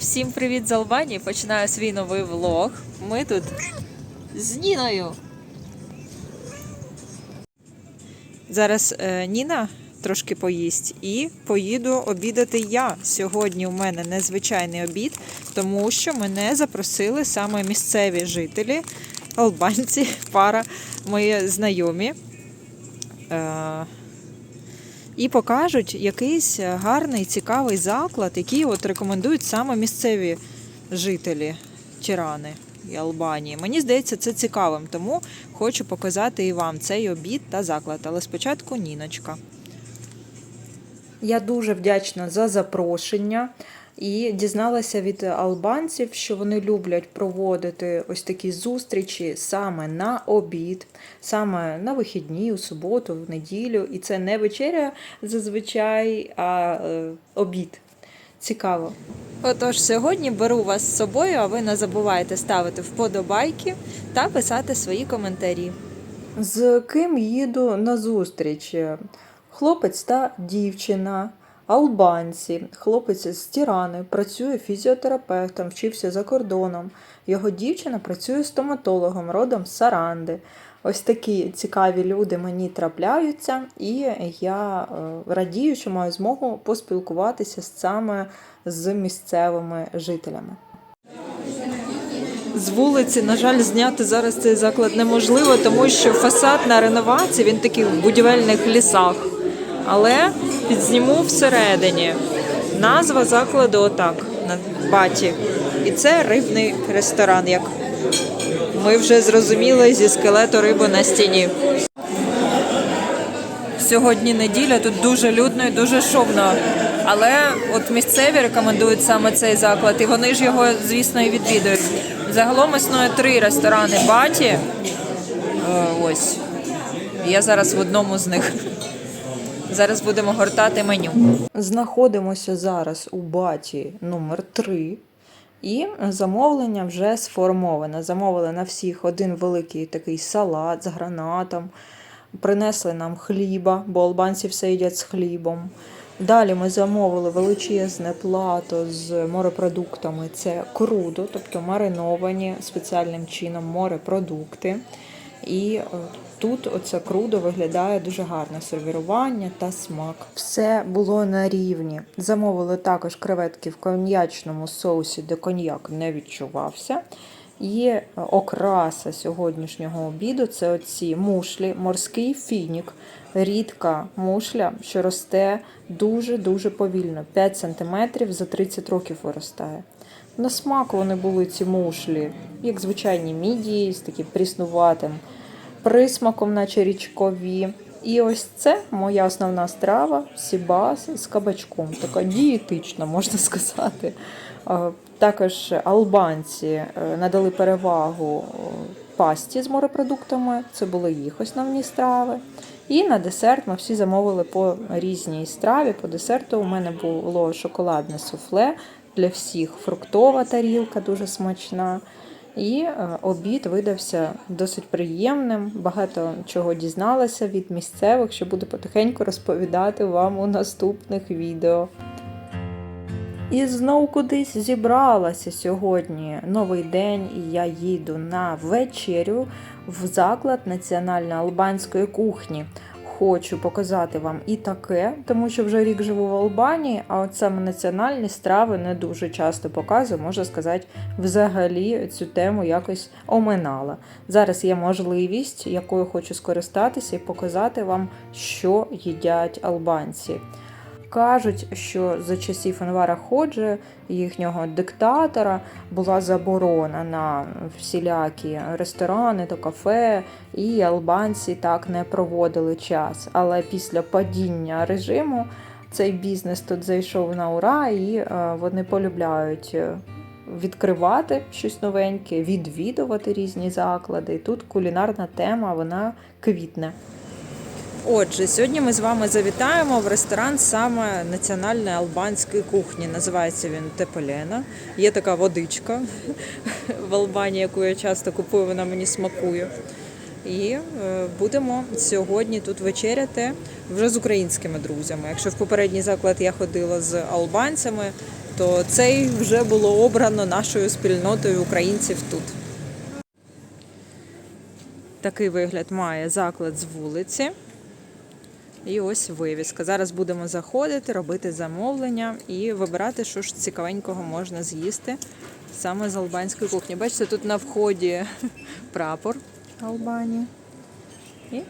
Всім привіт з Албанії! Починаю свій новий влог. Ми тут з Ніною. Зараз е, Ніна трошки поїсть і поїду обідати я. Сьогодні у мене незвичайний обід, тому що мене запросили саме місцеві жителі, албанці, пара мої знайомі. Е, і покажуть якийсь гарний, цікавий заклад, який от рекомендують саме місцеві жителі Тірани і Албанії. Мені здається, це цікавим, тому хочу показати і вам цей обід та заклад. Але спочатку Ніночка. Я дуже вдячна за запрошення і дізналася від албанців, що вони люблять проводити ось такі зустрічі саме на обід, саме на вихідні, у суботу, в неділю. І це не вечеря зазвичай, а е, обід. Цікаво. Отож, сьогодні беру вас з собою, а ви не забувайте ставити вподобайки та писати свої коментарі. З ким їду на зустріч? Хлопець та дівчина, албанці. Хлопець з Тірани працює фізіотерапевтом, вчився за кордоном. Його дівчина працює стоматологом, родом з Саранди. Ось такі цікаві люди мені трапляються, і я е, радію, що маю змогу поспілкуватися саме з місцевими жителями. З вулиці, на жаль, зняти зараз цей заклад неможливо, тому що фасад на реновації він такий в будівельних лісах. Але підзніму всередині. Назва закладу отак на баті. І це рибний ресторан, як ми вже зрозуміли зі скелету риби на стіні. Сьогодні неділя, тут дуже людно і дуже шумно. Але от місцеві рекомендують саме цей заклад, і вони ж його, звісно, і відвідують. Загалом існує три ресторани Баті. Е, Ось. Я зараз в одному з них. Зараз будемо гортати меню. Знаходимося зараз у баті номер 3 і замовлення вже сформоване. Замовили на всіх один великий такий салат з гранатом. Принесли нам хліба, бо албанці все їдять з хлібом. Далі ми замовили величезне плато з морепродуктами. Це крудо, тобто мариновані спеціальним чином морепродукти. І е, тут оце крудо виглядає дуже гарно сервірування та смак. Все було на рівні. Замовили також креветки в коньячному соусі, де коньяк не відчувався. Є окраса сьогоднішнього обіду це оці мушлі, морський фінік, рідка мушля, що росте дуже-дуже повільно. 5 см за 30 років виростає. На смак вони були ці мушлі, як звичайні мідії, з таким пріснуватим присмаком, наче річкові. І ось це моя основна страва сібас з кабачком. Така дієтична, можна сказати. Також албанці е, надали перевагу е, пасті з морепродуктами. Це були їх основні страви. І на десерт ми всі замовили по різній страві. По десерту у мене було шоколадне суфле для всіх, фруктова тарілка дуже смачна. І е, обід видався досить приємним. Багато чого дізналася від місцевих, що буду потихеньку розповідати вам у наступних відео. І знов кудись зібралася сьогодні новий день, і я їду на вечерю в заклад національної албанської кухні. Хочу показати вам і таке, тому що вже рік живу в Албанії, а от саме національні страви не дуже часто показую, можна сказати, взагалі цю тему якось оминала. Зараз є можливість, якою хочу скористатися і показати вам, що їдять албанці. Кажуть, що за часів Анвара Ходжи, їхнього диктатора, була заборона на всілякі ресторани та кафе, і албанці так не проводили час. Але після падіння режиму цей бізнес тут зайшов на ура, і е, вони полюбляють е, відкривати щось новеньке, відвідувати різні заклади. І тут кулінарна тема вона квітне. Отже, сьогодні ми з вами завітаємо в ресторан саме національної албанської кухні. Називається він Тепелена. Є така водичка в Албанії, яку я часто купую, вона мені смакує. І е, будемо сьогодні тут вечеряти вже з українськими друзями. Якщо в попередній заклад я ходила з албанцями, то цей вже було обрано нашою спільнотою українців тут. Такий вигляд має заклад з вулиці. І ось вивіска. Зараз будемо заходити, робити замовлення і вибирати, що ж цікавенького можна з'їсти саме з албанської кухні. Бачите, тут на вході прапор Албанії. І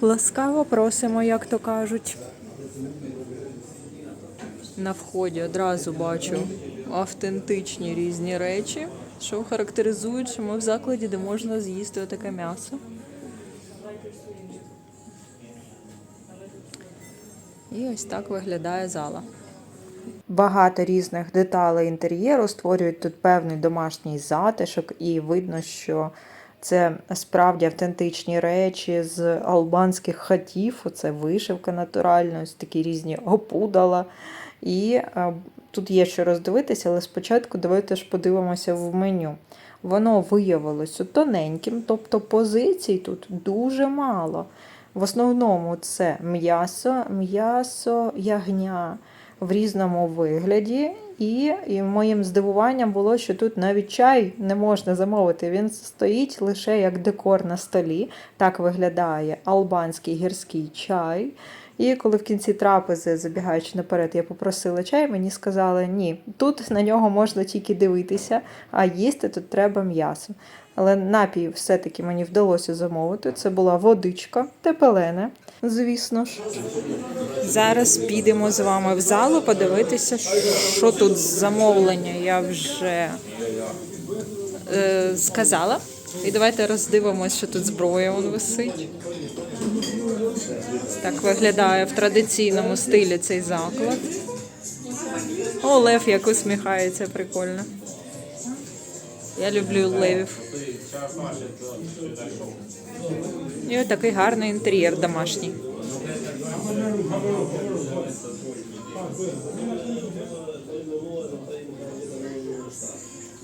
ласкаво просимо, як то кажуть. На вході одразу бачу автентичні різні речі, що характеризують, що ми в закладі, де можна з'їсти отаке м'ясо. І ось так виглядає зала. Багато різних деталей інтер'єру створюють тут певний домашній затишок, і видно, що це справді автентичні речі з албанських хатів. Оце вишивка натуральна, ось такі різні опудала. І е, тут є що роздивитися, але спочатку давайте ж подивимося в меню. Воно виявилося тоненьким, тобто позицій тут дуже мало. В основному це м'ясо, м'ясо ягня в різному вигляді. І, і моїм здивуванням було, що тут навіть чай не можна замовити. Він стоїть лише як декор на столі. Так виглядає албанський гірський чай. І коли в кінці трапези, забігаючи наперед, я попросила чай, мені сказали, ні, тут на нього можна тільки дивитися, а їсти тут треба м'ясо. Але напій все-таки мені вдалося замовити. Це була водичка, тепелене, звісно ж. Зараз підемо з вами в залу подивитися, що тут замовлення я вже е, сказала. І давайте роздивимося, що тут зброя вон висить. Так виглядає в традиційному стилі цей заклад. О, лев як усміхається, прикольно. Я люблю левів. І такий гарний інтер'єр домашній.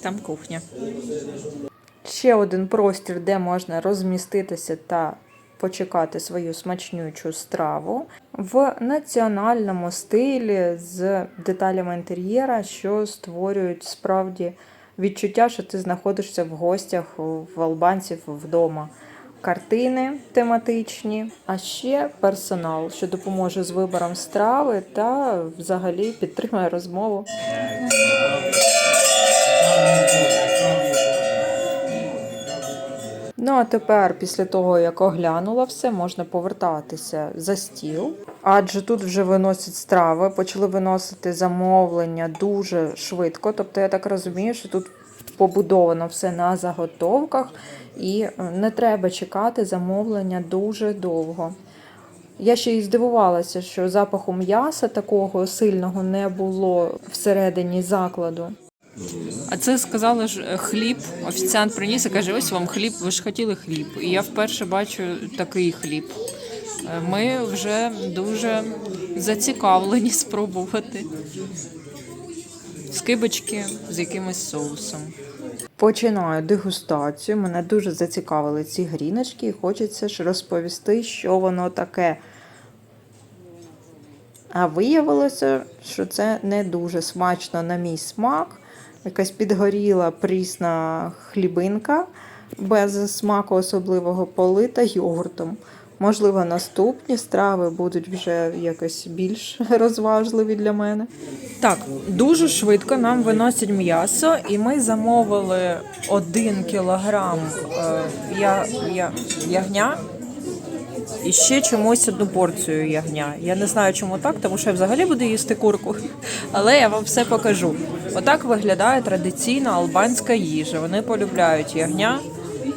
Там кухня. Ще один простір, де можна розміститися та почекати свою смачнючу страву в національному стилі з деталями інтер'єра, що створюють справді відчуття, що ти знаходишся в гостях в албанців вдома. Картини тематичні, а ще персонал, що допоможе з вибором страви та взагалі підтримує розмову. А тепер, після того, як оглянула все, можна повертатися за стіл. Адже тут вже виносять страви, почали виносити замовлення дуже швидко. Тобто, я так розумію, що тут побудовано все на заготовках, і е, не треба чекати замовлення дуже довго. Я ще й здивувалася, що запаху м'яса такого сильного не було всередині закладу. А це сказали ж е, хліб. Офіціант приніс і каже: ось вам хліб, ви ж хотіли хліб. І я вперше бачу такий хліб. Е, Ми вже дуже зацікавлені спробувати. Скибочки з якимось соусом. Починаю дегустацію. Мене дуже зацікавили ці гріночки, і хочеться ж розповісти, що воно таке. А виявилося, що це не дуже смачно на мій смак. Якась підгоріла прісна хлібинка без смаку особливого полита йогуртом. Можливо, наступні страви будуть вже якось більш розважливі для мене. Так, дуже швидко нам виносять м'ясо, і ми замовили один кілограм е, я, я, ягня і ще чомусь одну порцію ягня. Я не знаю, чому так, тому що я взагалі буду їсти курку, але я вам все покажу. Отак виглядає традиційна албанська їжа. Вони полюбляють ягня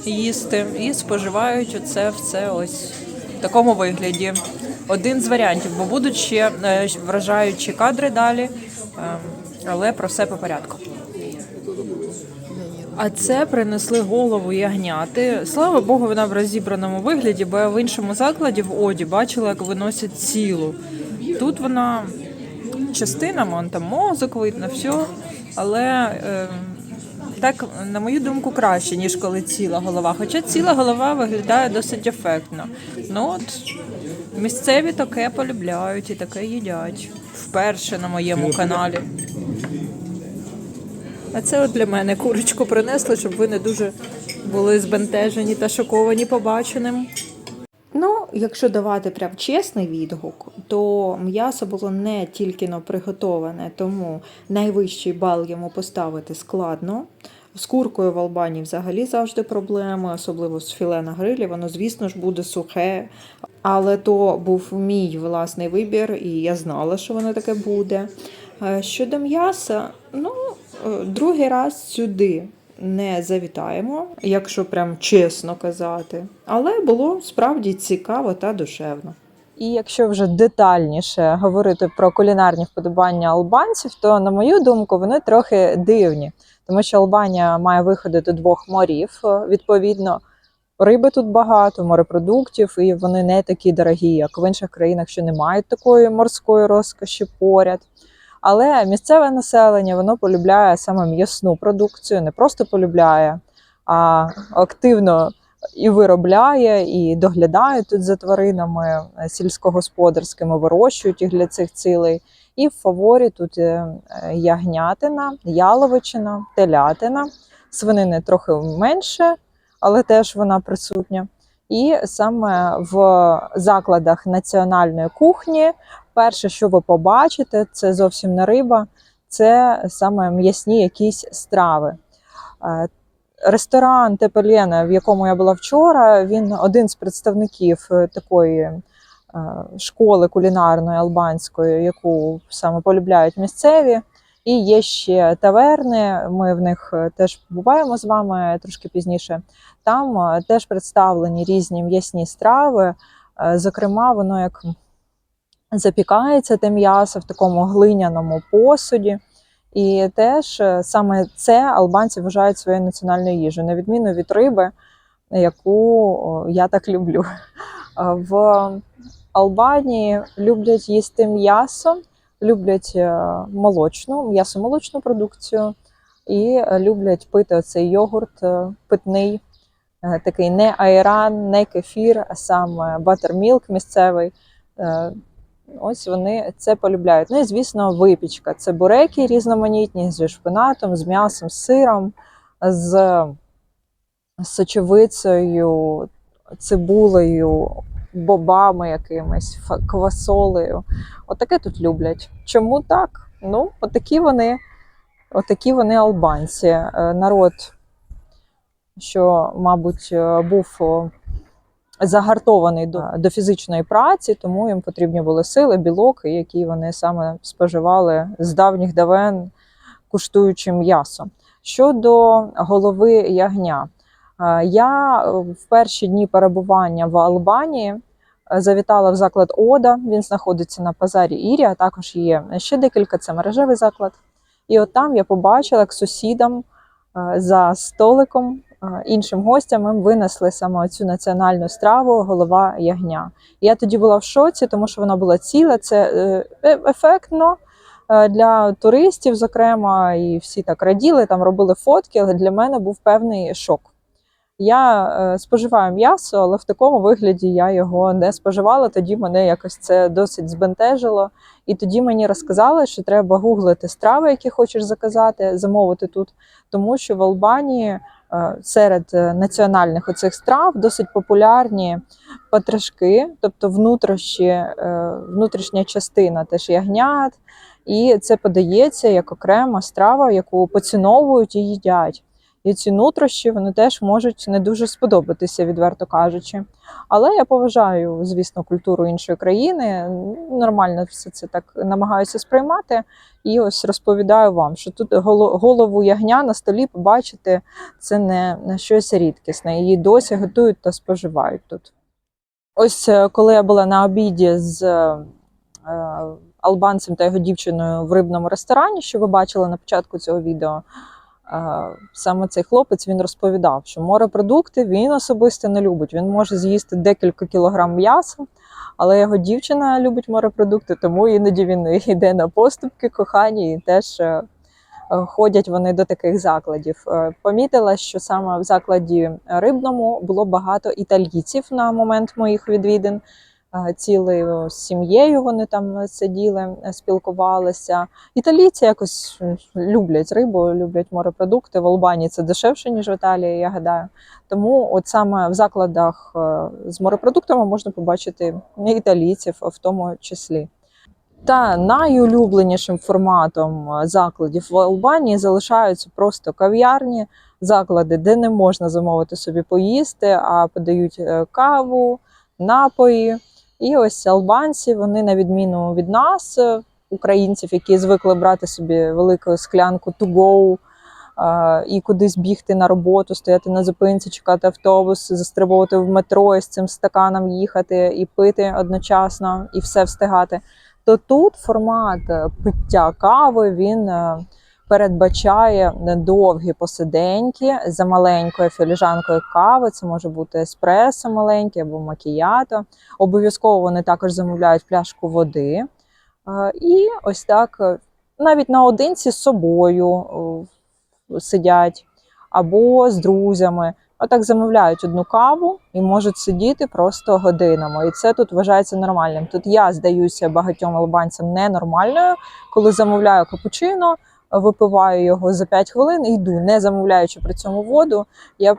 їсти і споживають оце все ось в такому вигляді. Один з варіантів, бо будуть ще е, вражаючі кадри далі, е, але про все по порядку. А це принесли голову ягняти. Слава Богу, вона в розібраному вигляді, бо я в іншому закладі в Оді бачила, як виносять цілу. Тут вона частина, вон там мозок видно, все. Але е, так, на мою думку, краще, ніж коли ціла голова. Хоча ціла голова виглядає досить ефектно. Ну от Місцеві таке полюбляють і таке їдять. Вперше на моєму каналі. А це от для мене курочку принесли, щоб ви не дуже були збентежені та шоковані побаченим. Ну, якщо давати прям чесний відгук, то м'ясо було не тільки но приготоване, тому найвищий бал йому поставити складно. З куркою в Албанії взагалі завжди проблеми, особливо з філе на грилі. Воно, звісно ж, буде сухе. Але то був мій власний вибір, і я знала, що воно таке буде. Е, Щодо м'яса, ну, другий раз сюди не завітаємо, якщо прям чесно казати. Але було справді цікаво та душевно. І якщо вже детальніше говорити про кулінарні вподобання албанців, то на мою думку вони трохи дивні, тому що Албанія має виходи до двох морів. е, Відповідно, риби тут багато, морепродуктів, і вони не такі дорогі, як в інших країнах, що не мають такої морської розкоші поряд. Але місцеве населення воно полюбляє саме м'ясну продукцію, не просто полюбляє, а активно і виробляє, і доглядає тут за тваринами е, сільськогосподарськими, вирощують їх для цих цілей. І в фаворі тут е, ягнятина, яловичина, телятина, свинини трохи менше, але теж вона присутня. І саме в закладах національної кухні перше, що ви побачите, це зовсім не риба, це саме м'ясні якісь страви. Е, Ресторан Тепелєна, в якому я була вчора, він один з представників е, такої е, школи кулінарної албанської, яку саме полюбляють місцеві. І є ще таверни. Ми в них теж побуваємо з вами трошки пізніше. Там теж представлені різні м'ясні страви. Зокрема, воно як запікається те м'ясо в такому глиняному посуді. І теж е, саме це албанці вважають своєю національною їжею, на відміну від риби, яку я так люблю. В Албанії люблять їсти м'ясо, люблять е, молочну, м'ясо-молочну продукцію і люблять пити оцей йогурт е, питний, такий не айран, не кефір, а саме батермілк місцевий. Е, Ось вони це полюбляють. Ну і звісно, випічка. Це буреки різноманітні зі шпинатом, з м'ясом, з сиром, з сочевицею, цибулею, бобами якимись, квасолею. Отаке тут люблять. Чому так? Ну, отакі вони, отакі вони албанці. Е, Народ, що, мабуть, е, був о, загартований до, до фізичної праці, тому їм потрібні були сили, білок, які вони саме споживали з давніх давен, куштуючи м'ясо. Щодо голови ягня, е, я в перші дні перебування в Албанії е, завітала в заклад Ода. Він знаходиться на базарі Ірі, а також є ще декілька це мережевий заклад. І от там я побачила, як сусідам е, за столиком іншим гостям винесли саме цю національну страву голова ягня. Я тоді була в шоці, тому що вона була ціла. Це е, е- ефектно е, для туристів, зокрема, і всі так раділи, там робили фотки, але для мене був певний шок. Я е, споживаю м'ясо, але в такому вигляді я його не споживала. Тоді мене якось це досить збентежило. І тоді мені розказали, що треба гуглити страви, які хочеш заказати, замовити тут, тому що в Албанії е, серед е, національних оцих страв досить популярні патрашки, тобто внутрішні, е, внутрішня частина теж ягнят, і це подається як окрема страва, яку поціновують і їдять. І ці нутрощі вони теж можуть не дуже сподобатися, відверто кажучи. Але я поважаю, звісно, культуру іншої країни. Нормально все це так намагаюся сприймати. І ось розповідаю вам, що тут голову ягня на столі побачити це не, щось рідкісне. Її досі готують та споживають тут. Ось е, коли я була на обіді з е, албанцем та його дівчиною в рибному ресторані, що ви бачили на початку цього відео. Саме цей хлопець він розповідав, що морепродукти він особисто не любить. Він може з'їсти декілька кілограм м'яса, але його дівчина любить морепродукти, тому іноді він йде на поступки кохані і теж е, е, ходять вони до таких закладів. Е, Помітила, що саме в закладі рибному було багато італійців на момент моїх відвідин. Е, цілою сім'єю вони там сиділи, е, спілкувалися. Італійці якось е, люблять рибу, люблять морепродукти. В Албанії це дешевше, ніж в Італії, я гадаю. Тому от саме в закладах е, з морепродуктами можна побачити італійців в тому числі. Та найулюбленішим форматом е, закладів в Албанії залишаються просто кав'ярні, заклади, де не можна замовити собі поїсти, а подають е, каву, напої. І ось албанці, вони на відміну від нас, е, українців, які звикли брати собі велику склянку to go, е, і кудись бігти на роботу, стояти на зупинці, чекати автобус, застрибувати в метро і з цим стаканом їхати і пити одночасно, і все встигати. То тут формат е, пиття кави він передбачає довгі посиденьки за маленькою філіжанкою кави. Це може бути еспресо маленький або макіято. Обов'язково вони також замовляють пляшку води. Е, І ось так е, навіть наодинці з собою е, сидять або з друзями. Отак замовляють одну каву і можуть сидіти просто годинами. І це тут вважається нормальним. Тут я здаюся багатьом албанцям ненормальною, коли замовляю капучино, випиваю його за 5 хвилин і йду, не замовляючи при цьому воду. Я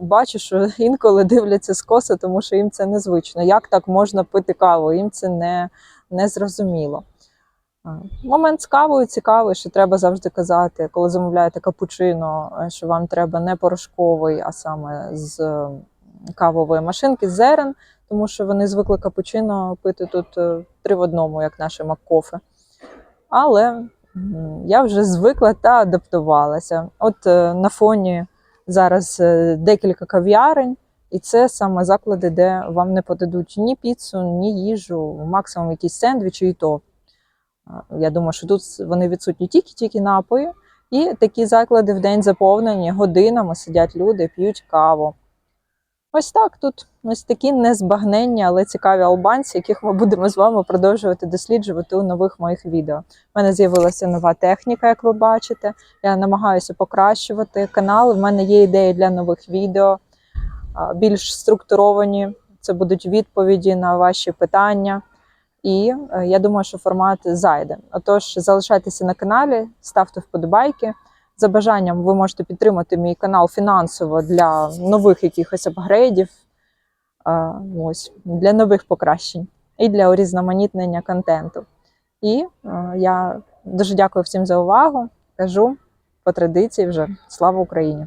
бачу, що інколи дивляться скоса, тому що їм це незвично. Як так можна пити каву? Їм це не, не зрозуміло. Момент з кавою цікавий, що треба завжди казати, коли замовляєте капучино, е, що вам треба не порошковий, а саме з е, кавової машинки, з зерен, тому що вони звикли капучино пити тут е, три в одному, як наші маккофе. Але я вже звикла та адаптувалася. От е, на фоні зараз е, декілька кав'ярень, і це саме заклади, де вам не подадуть ні піцу, ні їжу, максимум якісь сендвічі, і то. Я думаю, що тут вони відсутні тільки-тільки напої. І такі заклади в день заповнені, годинами сидять люди, п'ють каву. Ось так тут ось такі незбагненні, але цікаві албанці, яких ми будемо з вами продовжувати досліджувати у нових моїх відео. У мене з'явилася нова техніка, як ви бачите. Я намагаюся покращувати канал. У мене є ідеї для нових відео, більш структуровані. Це будуть відповіді на ваші питання. І е, я думаю, що формат зайде. Отож, залишайтеся на каналі, ставте вподобайки. За бажанням ви можете підтримати мій канал фінансово для нових якихось апгрейдів, ось, для нових покращень і для урізноманітнення контенту. І я дуже дякую всім за увагу. Кажу по традиції вже слава Україні!